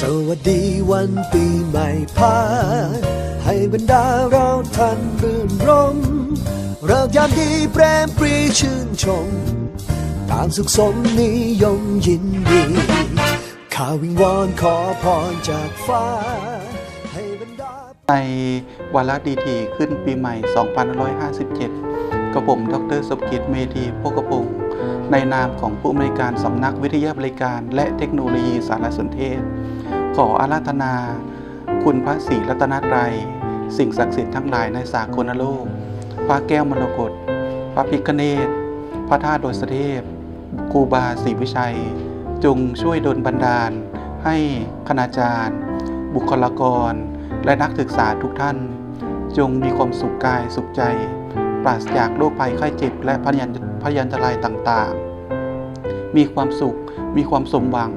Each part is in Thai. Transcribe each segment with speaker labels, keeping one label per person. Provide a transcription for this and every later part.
Speaker 1: สวัสดีวันปีใหม่พาให้บรรดาเราท่านรื่นรมเริกยามดีแปรมปรีชื่นชมต่างสุขสมนิยมยินดี ข้าวิงวอนขอพรจากฟ้า ให้บรรดา
Speaker 2: ในวาระดีทีขึ้นปีใหม่ 2557 กระผม ดรสมกิจเมธีโภกพงศ์ในนามของผู้อำนวยการสำนักวิทยาบริการ และเทคโนโลยีสารสนเทศ ขออาราธนา คุณพระศรีรัตนตรัย สิ่งศักดิ์สิทธิ์ทั้งหลายในสากลโลก พระแก้วมรกตพระพิคเนตพระธาตุโดยสเทพครูบาศรีวิชัย จงช่วยดลบันดาล ให้คณาจารย์ บุคลากร และนักศึกษาทุกท่าน จงมีความสุขกายสุขใจ ปราศจากโรคภัยไข้เจ็บ และพยันพยันตรายต่างๆ มีความสุข มีความสมหวัง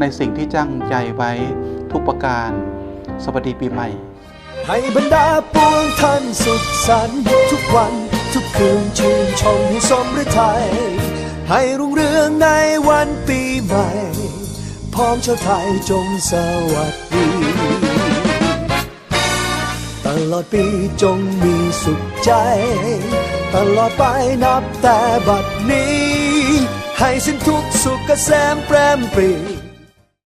Speaker 2: ในสิ่งที่จ้างใจไว้ทุกประการ สวัสดีปีใหม่
Speaker 1: ให้บรรดาปวงท่านสุขสันต์ทุกวันทุกคืนชื่นชมให้สมฤทัยให้รุ่งเรืองในวันปีใหม่ พร้อมชาวไทยจงสวัสดี ลอดปีจงมีสุขใจ ตลอดไปนับแต่บัดนี้ ให้สิ้นทุกสุขเกษมแปรมปรี